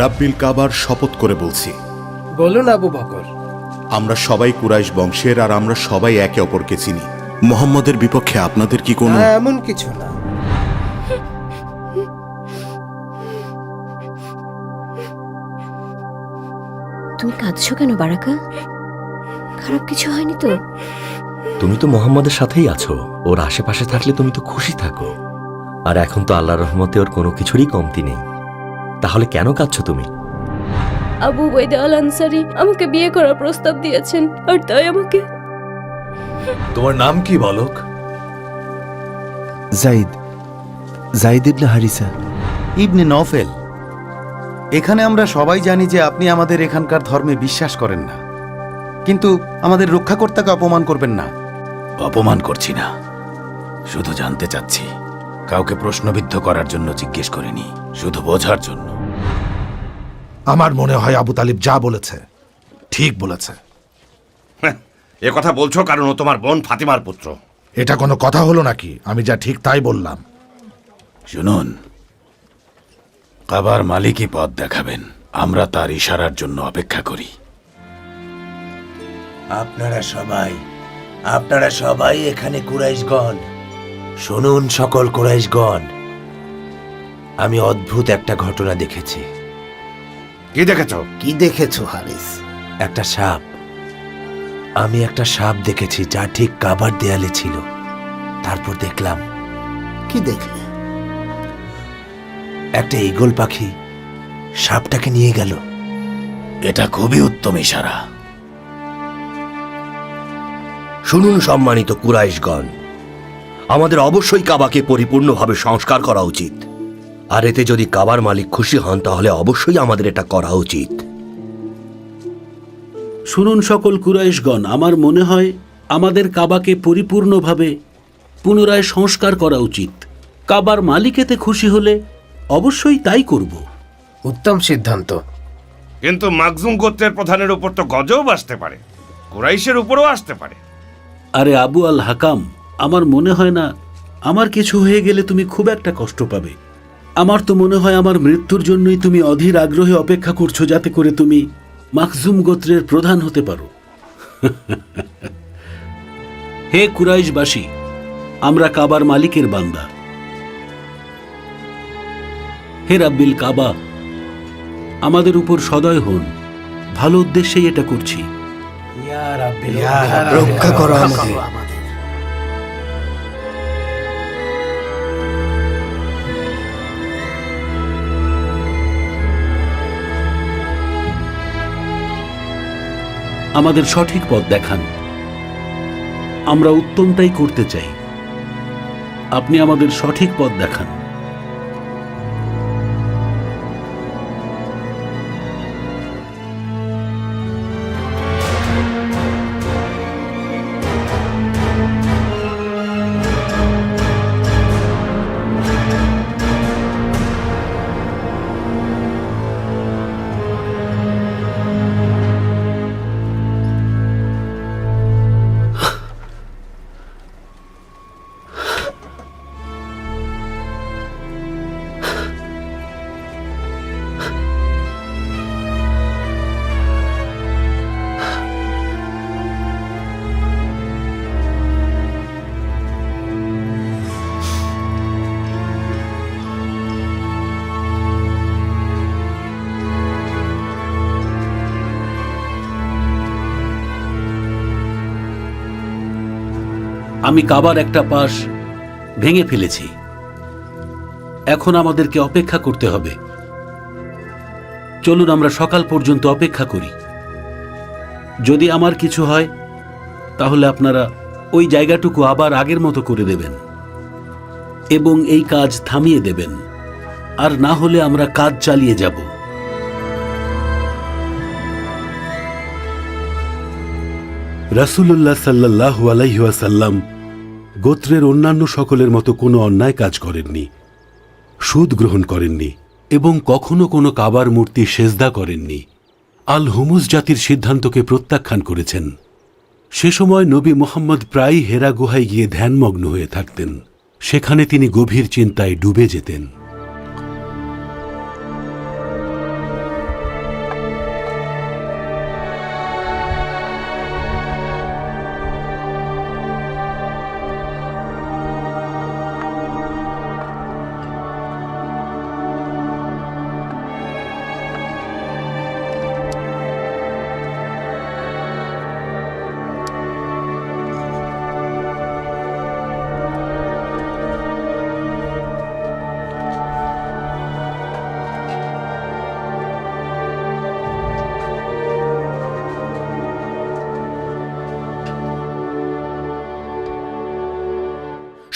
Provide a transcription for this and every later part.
রাব্বিল কাবার শপথ করে বলছি। বলুন আবু বকর। আমরা সবাই কুরাইশ বংশের আর আমরা সবাই একে অপরকে চিনি। মোহাম্মদের বিপক্ষে আপনাদের কি কোনো না, এমন কিছু না। তুমি কাঁদছো কেন বারাকা? খারাপ কিছু হয়নি তো? তুমি তো মোহাম্মদের সাথেই আছো। ওর আশেপাশে থাকলে তুমি তো খুশি থাকো। আর এখন তো আল্লাহর রহমতে ওর কোনো কিছুরই কমতি নেই। তাহলে কেন কাঁদছো তুমি? আবু আল আনসারি আমাকে বিয়ে করার প্রস্তাব দিয়েছেন আর তাই আমাকে। তোমার নাম কি বালক? জাইদ। জাইদ ইবনে হারিসা। ইবনে নফেল এখানে আমরা সবাই জানি যে আপনি আমাদের এখানকার ধর্মে বিশ্বাস করেন না। কিন্তু আমাদের রক্ষাকর্তাকে অপমান করবেন না। অপমান করছি না। শুধু জানতে চাচ্ছি। কাউকে প্রশ্নবিদ্ধ করার জন্য জিজ্ঞেস করিনি শুধু বোঝার জন্য। আমার মনে হয় আবু তালিব যা বলেছে ঠিক বলেছে। এ কথা বলছো কারণ ও তোমার বোন ফাতিমার পুত্র। এটা কোনো কথা হলো নাকি? আমি যা ঠিক তাই বললাম। শুনুন কাবার মালিকই পথ দেখাবেন আমরা তার ইশারার জন্য অপেক্ষা করি। আপনারা সবাই আপনারা সবাই এখানে কুরাইশগণ। শুনুন সকল কুরাইশগণ আমি অদ্ভুত একটা ঘটনা দেখেছি। কি দেখেছ? কি দেখেছ হারিস? একটা সাপ। আমি একটা সাপ দেখেছি যা ঠিক কাবার দেয়ালে ছিল। তারপর দেখলাম কি দেখলে? একটা ঈগল পাখি সাপটাকে নিয়ে গেল। এটা খুবই উত্তম ইশারা। শুনুন সম্মানিত কুরাইশগণ আমাদের অবশ্যই কাবাকে পরিপূর্ণভাবে সংস্কার করা উচিত। আর এতে যদি কাবার মালিক খুশি হন তাহলে অবশ্যই আমাদের এটা করা উচিত। শুনুন সকল কুরাইশগণ আমার মনে হয় আমাদের কাবাকে পরিপূর্ণভাবে পুনরায় সংস্কার করা উচিত। কাবার মালিক এতে খুশি হলে অবশ্যই তাই করব। উত্তম সিদ্ধান্ত। কিন্তু মাকজুম গোত্রের প্রধানের উপর তো গজব আসতে পারে। কুরাইশের উপরও আসতে পারে। আরে আবু আল হাকাম আমার মনে হয় না আমার কিছু হয়ে গেলে তুমি খুব একটা কষ্ট পাবে। আমার তো মনে হয় আমার মৃত্যুর জন্যই তুমি অধীর আগ্রহে অপেক্ষা করছ যাতে করে তুমি মাকজুম গোত্রের প্রধান হতে পারো। হে কুরাইশবাসী আমরা কাবার মালিকের বান্দা। হে রাব্বিল কাবা আমাদের উপর সদয় হন। ভালো উদ্দেশ্যেই এটা করছি। রক্ষা করো আমাদের। আমাদের সঠিক পথ দেখান। আমরা উত্তমটাই করতে চাই। আপনি আমাদের সঠিক পথ দেখান। আমি কাবার একটা পাশ ভেঙে ফেলেছি। এখন আমাদেরকে অপেক্ষা করতে হবে। চলুন আমরা সকাল পর্যন্ত অপেক্ষা করি। যদি আমার কিছু হয়, তাহলে আপনারা ওই জায়গাটুকু আবার আগের মতো করে দেবেন এবং এই কাজ থামিয়ে দেবেন। আর না হলে আমরা কাজ চালিয়ে যাব। রাসুল্লাহ সাল্লাহ আলাইহাসাল্লাম গোত্রের অন্যান্য সকলের মতো কোনো অন্যায় কাজ করেননি, সুদ গ্রহণ করেননি, এবং কখনো কোনো কাবার মূর্তি সেজদা করেননি। আল হুমুস জাতির সিদ্ধান্তকে প্রত্যাখ্যান করেছেন। সে সময় নবী মোহাম্মদ প্রায়ই হেরা গুহায় গিয়ে ধ্যানমগ্ন হয়ে থাকতেন। সেখানে তিনি গভীর চিন্তায় ডুবে যেতেন।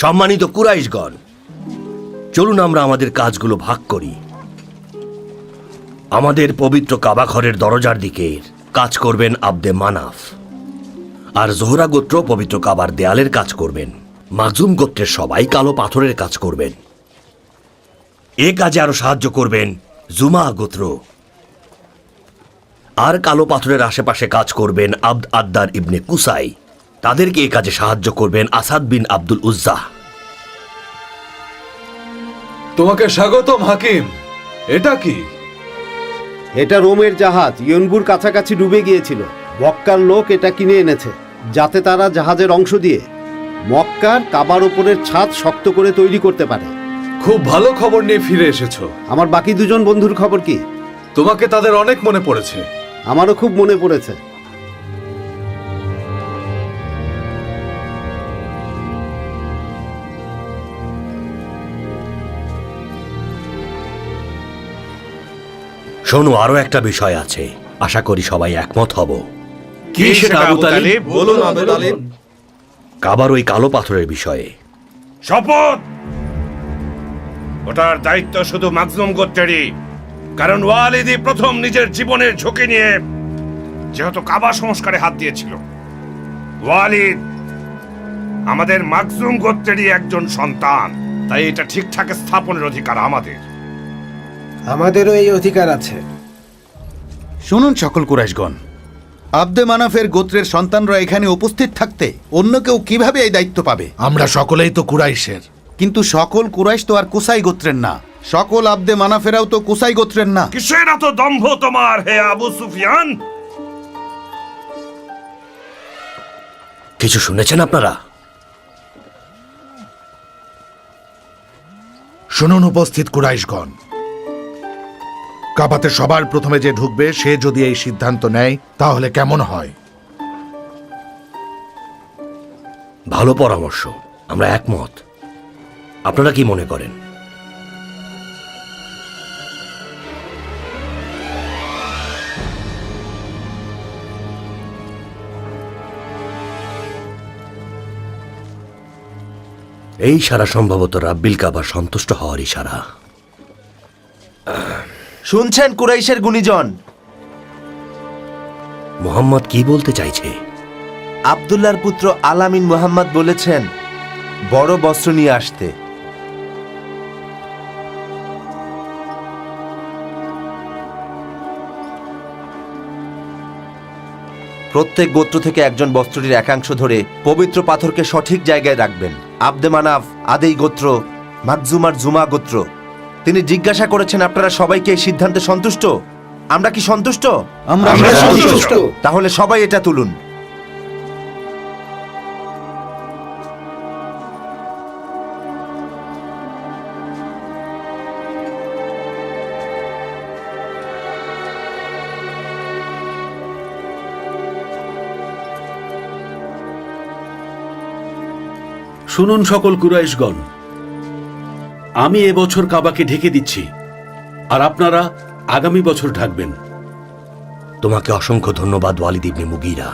সম্মানিত কুরাইশগণ, চলুন আমরা আমাদের কাজগুলো ভাগ করি। আমাদের পবিত্র কাবাঘরের দরজার দিকে কাজ করবেন আব্দে মানাফ, আর জোহরা গোত্র পবিত্র কাবার দেয়ালের কাজ করবেন। মাজুম গোত্রের সবাই কালো পাথরের কাজ করবেন। এ কাজে আরও সাহায্য করবেন জুমা গোত্র। আর কালো পাথরের আশেপাশে কাজ করবেন আব্দ আদ্দার ইবনে কুসাই। তাদেরকে এ কাজে সাহায্য করবেন আসাদ বিন আব্দুল উজ্জাহ তোমাকে স্বাগতম হাকিম। এটা কি? এটা রোমের জাহাজ ইয়নবুর কাছাকাছি ডুবে গিয়েছিল। মক্কার লোক এটা কিনে এনেছে যাতে তারা জাহাজের অংশ দিয়ে মক্কার কাবার উপরের ছাদ শক্ত করে তৈরি করতে পারে। খুব ভালো খবর নিয়ে ফিরে এসেছ। আমার বাকি দুজন বন্ধুর খবর কি? তোমাকে তাদের অনেক মনে পড়েছে। আমারও খুব মনে পড়েছে। শোনো আরও একটা বিষয় আছে। আশা করি সবাই একমত হব। কি সেটা আবু তালিব? বলুন আবু তালিব। কাবার ওই কালো পাথরের বিষয়ে। শপথ! ওটার দায়িত্ব শুধু মাকজুম গোত্রেরই। কারণ ওয়ালিদি প্রথম নিজের জীবনের ঝুঁকি নিয়ে যেহেতু কাবা সংস্কারে হাত দিয়েছিল। ওয়ালিদ আমাদের মাকজুম গোত্রেরই একজন সন্তান। তাই এটা ঠিকঠাক স্থাপনের অধিকার আমাদের। আমাদেরও এই অধিকার আছে। শুনুন সকল কুরাইশগণ আব্দে মানাফের গোত্রের সন্তানরা এখানে উপস্থিত থাকতে অন্য কেউ কীভাবে এই দায়িত্ব পাবে? আমরা সকলেই তো কুরাইশের। কিন্তু সকল কুরাইশ তো আর কুসাই গোত্রের না। সকল আব্দে মানাফেরাও তো কুসাই গোত্রের না। কিসের এত দম্ভ তোমার হে আবু সুফিয়ান? কিছু শুনেছেন আপনারা? শুনুন উপস্থিত কুরাইশগণ কাবাতে সবার প্রথমে যে ঢুকবে, সে যদি এই সিদ্ধান্ত নেয়, তাহলে কেমন হয়? ভালো পরামর্শ, আমরা একমত। আপনারা কি মনে করেন? এই সারা সম্ভবত রাব্বিল কাবা সন্তুষ্ট হওয়ার ইশারা। শুনছেন কুরাইশের গুণীজন। মোহাম্মদ কি বলতে চাইছে? আবদুল্লার পুত্র আলামিন মোহাম্মদ বলেছেন বড় বস্ত্র নিয়ে আসতে। প্রত্যেক গোত্র থেকে একজন বস্ত্রটির একাংশ ধরে পবিত্র পাথরকে সঠিক জায়গায় রাখবেন। আবদে মানাফ আদেই গোত্র মাকজুমার জুমা গোত্র। তিনি জিজ্ঞাসা করেছেন আপনারা সবাইকে এই সিদ্ধান্তে সন্তুষ্ট? আমরা কি সন্তুষ্ট? আমরা সন্তুষ্ট। তাহলে সবাই এটা তুলুন। শুনুন সকল কুরাইশগণ আমি এবছর কাবাকে ঢেকে দিচ্ছি আর আপনারা আগামী বছর ঢাকবেন। তোমাকে অসংখ্য ধন্যবাদ ওয়ালিদ ইবনে মুগিরা।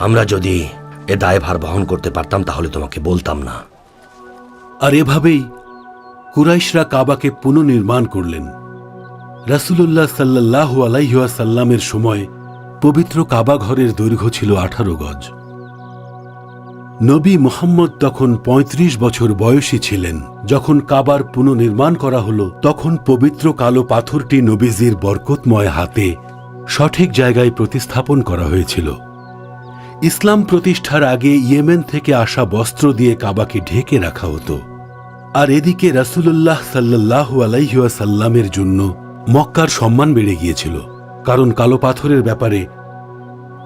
আমরা যদি এ দায়ভার বহন করতে পারতাম তাহলে তোমাকে বলতাম না। আর এভাবেই কুরাইশরা কাবাকে পুনর্নির্মাণ করলেন। রাসূলুল্লাহ সাল্লাল্লাহু আলাইহাসাল্লামের সময় পবিত্র কাবা ঘরের দৈর্ঘ্য ছিল আঠারো গজ। নবী মোহাম্মদ তখন ৩৫ বছর বয়সী ছিলেন। যখন কাবার পুনর্নির্মাণ করা হলো, তখন পবিত্র কালো পাথরটি নবীজির বরকতময় হাতে সঠিক জায়গায় প্রতিস্থাপন করা হয়েছিল। ইসলাম প্রতিষ্ঠার আগে ইয়েমেন থেকে আসা বস্ত্র দিয়ে কাবাকে ঢেকে রাখা হতো। আর এদিকে রাসূলুল্লাহ সাল্লাল্লাহু আলাইহাসাল্লামের জন্য মক্কার সম্মান বেড়ে গিয়েছিল। কারণ কালো পাথরের ব্যাপারে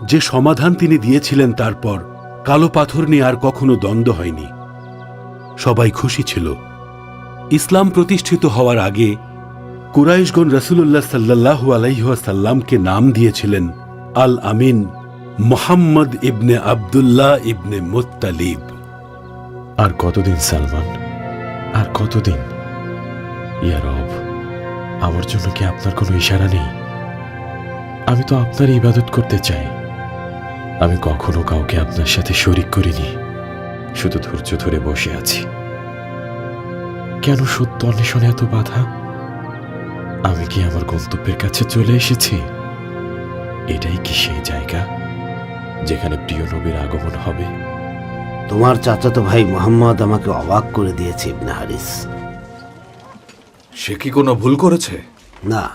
যে সমাধান তিনি দিয়েছিলেন তারপর কালো পাথর নিয়ে আর কখনো দ্বন্দ্ব হয়নি। সবাই খুশি ছিল। ইসলাম প্রতিষ্ঠিত হওয়ার আগে কুরাইশগণ রসুল্লাহ সাল্লাহু আলাইহাসাল্লামকে নাম দিয়েছিলেন Al Amin Muhammad ibn Abdullah ibn Muttalib. আর কতদিন, সালমান? আর কতদিন? ইয়ারব আমার জন্য কি আপনার কোনো ইশারা নেই? আমি তো আপনার ইবাদত করতে চাই। আমি কখনো কাউকে আপনার সাথে শরিক করিনি শুধু ধৈর্য ধরে বসে আছি। কেন সত্য অন্বেষণে এত বাধা? আমি কি আমার গন্তব্যের কাছে চলে এসেছি? এটাই কি সেই জায়গা যেখানে প্রিয় নবীর আগমন হবে? তোমার চাচাতো ভাই মোহাম্মদ আমাকে অবাক করে দিয়েছে ইবনে হারিস। সে কি কোনো ভুল করেছে? না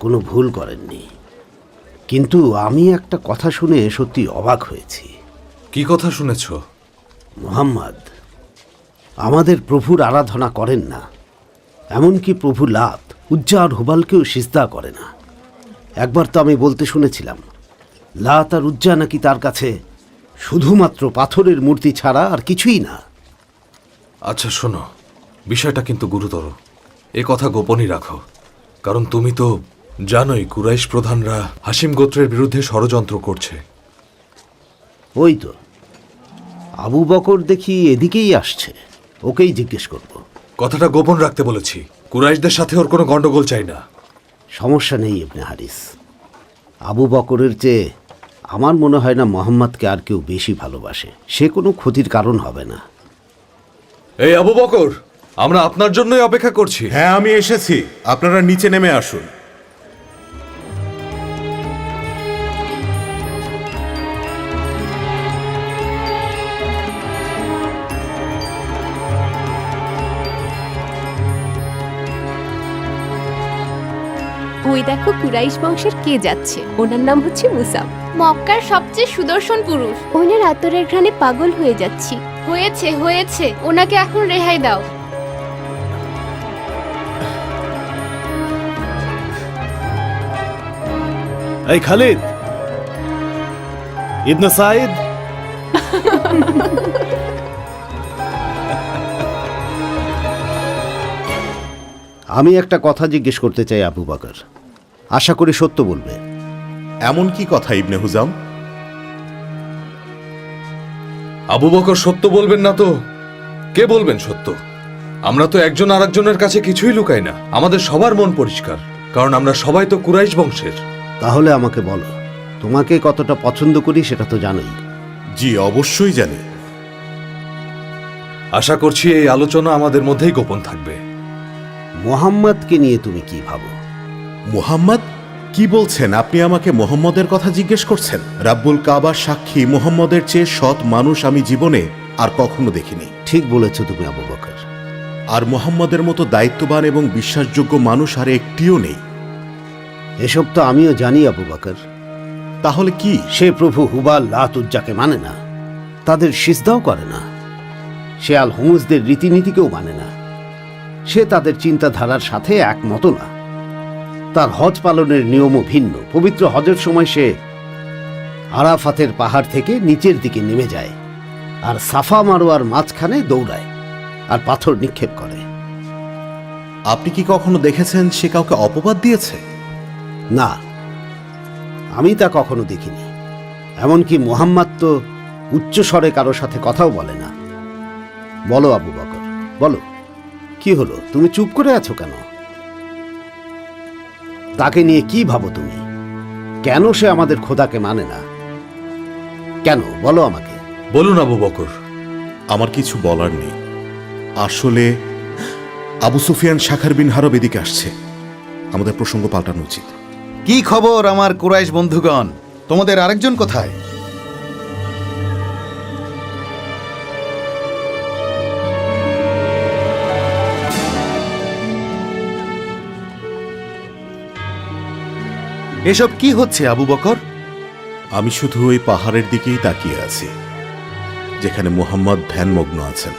কোনো ভুল করেননি। কিন্তু আমি একটা কথা শুনে সত্যি অবাক হয়েছি। কি কথা শুনেছ? মোহাম্মদ আমাদের প্রভুর আরাধনা করেন না। এমনকি প্রভু লাত উজ্জা আর হুবালকেও সিজদা করে না। একবার তো আমি বলতে শুনেছিলাম লাত আর উজ্জা নাকি তার কাছে শুধুমাত্র পাথরের মূর্তি ছাড়া আর কিছুই না। আচ্ছা শোনো বিষয়টা কিন্তু গুরুতর। এ কথা গোপনই রাখো কারণ তুমি তো জানোই কুরাইশ প্রধানরা হাসিম গোত্রের বিরুদ্ধে ষড়যন্ত্র করছে। ওই তো। আবু বকর দেখি এদিকেই আসছে। ওকেই জিজ্ঞেস করব। কথাটা গোপন রাখতে বলেছি। কুরাইশদের সাথে ওর কোনো গন্ডগোল চাই না। সমস্যা নেই ইবনে হারিস। আবু বকরের চেয়ে আমার মনে হয় না মোহাম্মদকে আর কেউ বেশি ভালোবাসে। সে কোনো ক্ষতির কারণ হবে না। এই আবু বকর আমরা আপনার জন্যই অপেক্ষা করছি। হ্যাঁ আমি এসেছি। আপনারা নিচে নেমে আসুন। ওই দেখো কুরাইশ বংশের কে যাচ্ছে? ওনার নাম হচ্ছে মুসাব মক্কার সবচেয়ে সুদর্শন পুরুষ। ওনার আতরের ঘ্রাণে পাগল হয়ে যাচ্ছি। হয়েছে হয়েছে। ওনাকে এখন রেহাই দাও। এই খালিদ। ইবনে সাইদ আমি একটা কথা জিজ্ঞেস করতে চাই আবু বকর। আশা করি সত্য বলবে। এমন কি কথা ইবনে হুজাম? আবু বকর সত্য বলবেন না তো? কে বলবেন সত্য? আমরা তো একজন আরেকজনের কাছে কিছুই লুকাই না। আমাদের সবার মন পরিষ্কার কারণ আমরা সবাই তো কুরাইশ বংশের। তাহলে আমাকে বলো তোমাকে কতটা পছন্দ করি সেটা তো জানোই। জি অবশ্যই জানি। আশা করছি এই আলোচনা আমাদের মধ্যেই গোপন থাকবে। মোহাম্মদকে নিয়ে তুমি কি ভাবো? মুহাম্মদ? কি বলছেন? আপনি আমাকে মোহাম্মদের কথা জিজ্ঞেস করছেন। রাব্বুল কাবার সাক্ষী মোহাম্মদের চেয়ে সৎ মানুষ আমি জীবনে আর কখনো দেখিনি। ঠিক বলেছ তুমি আবু বকর। আর মোহাম্মদের মতো দায়িত্ববান এবং বিশ্বাসযোগ্য মানুষ আর একটিও নেই। এসব তো আমিও জানি আবু বকর। তাহলে কি? সে প্রভু হুবাল লাতুজ্জাকে মানে না। তাদের সিজদাও করে না। সে আল হুমুজদের রীতিনীতিকেও মানে না। সে তাদের চিন্তাধারার সাথে একমত না। তার হজ পালনের নিয়মও ভিন্ন। পবিত্র হজের সময় সে আরাফাতের পাহাড় থেকে নিচের দিকে নেমে যায় আর সাফা মারোয়ার মাঝখানে দৌড়ায় আর পাথর নিক্ষেপ করে। আপনি কি কখনো দেখেছেন সে কাউকে অপবাদ দিয়েছে? না আমি তা কখনো দেখিনি। এমনকি মোহাম্মদ তো উচ্চস্বরে কারও সাথে কথাও বলে না। বলো আবু বকর বলো কি হলো? তুমি চুপ করে আছো কেন? তাকে নিয়ে কি ভাবো তুমি? কেন সে আমাদের খোদাকে মানে না? কেন? বলো আমাকে। বলুন আবু বকর আমার কিছু বলার নেই। আসলে আবু সুফিয়ান শাখার বিন হারব এদিকে আসছে। আমাদের প্রসঙ্গ পাল্টানো উচিত। কি খবর আমার কুরাইশ বন্ধুগণ? তোমাদের আরেকজন কোথায়? এসব কি হচ্ছে আবু বকর? আমি শুধু ওই পাহাড়ের দিকেই তাকিয়ে আছি যেখানে মোহাম্মদ ধ্যানমগ্ন আছেন।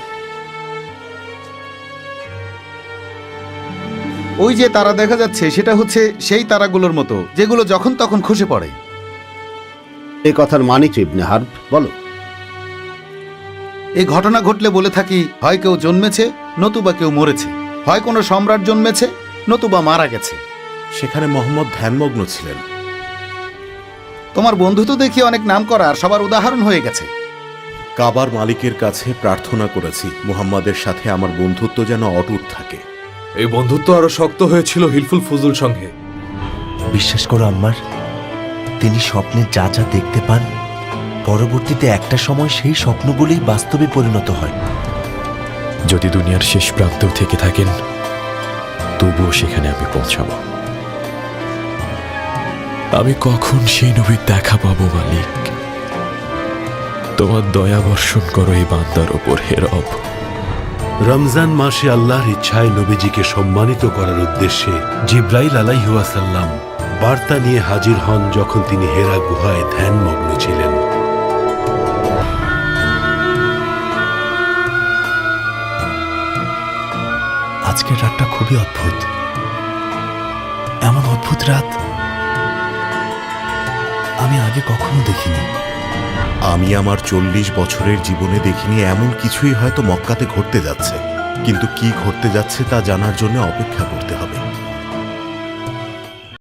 ওই যে তারা দেখা যাচ্ছে সেটা হচ্ছে সেই তারাগুলোর মতো যেগুলো যখন তখন খসে পড়ে। এই কথার মানে কি ইবনে হার্ব বলো। এই ঘটনা ঘটলে বলে থাকি হয় কেউ জন্মেছে নতুবা কেউ মরেছে। হয় কোনো সম্রাট জন্মেছে নতুবা মারা গেছে। সেখানে মোহাম্মদ ধ্যানমগ্ন ছিলেন। তোমার বন্ধু তো দেখি অনেক নাম করা আর সবার উদাহরণ হয়ে গেছে। কাবার মালিকের কাছে প্রার্থনা করেছি মুহাম্মাদের সাথে আমার বন্ধুত্ব যেন অটুট থাকে। এই বন্ধুত্ব আরও শক্ত হয়েছিল হিলফুল ফজুল সঙ্গে। বিশ্বাস করো আম্মার তিনি স্বপ্নে যা যা দেখতে পান পরবর্তীতে একটা সময় সেই স্বপ্নগুলোই বাস্তবে পরিণত হয়। যদি দুনিয়ার শেষ প্রান্তেও থেকে থাকেন তবুও সেখানে আমি পৌঁছাব। আমি কখন সেই নবীর দেখা পাবো মালিক? তোমার দয়া বর্ষণ করো এই বান্দার ওপর হে রব। রমজান মাসে আল্লাহর ইচ্ছায় নবীজিকে সম্মানিত করার উদ্দেশ্যে জিব্রাইল আলাইহাসাল্লাম বার্তা নিয়ে হাজির হন যখন তিনি হেরা গুহায় ধ্যানমগ্ন ছিলেন। আজকের রাতটা খুবই অদ্ভুত। এমন অদ্ভুত রাত আমি আগে কখনো দেখিনি। আমি আমার চল্লিশ বছরের জীবনে দেখিনি, এমন কিছুই হয়তো মক্কাতে ঘটতে যাচ্ছে। কিন্তু কি ঘটতে যাচ্ছে তা জানার জন্য অপেক্ষা করতে হবে।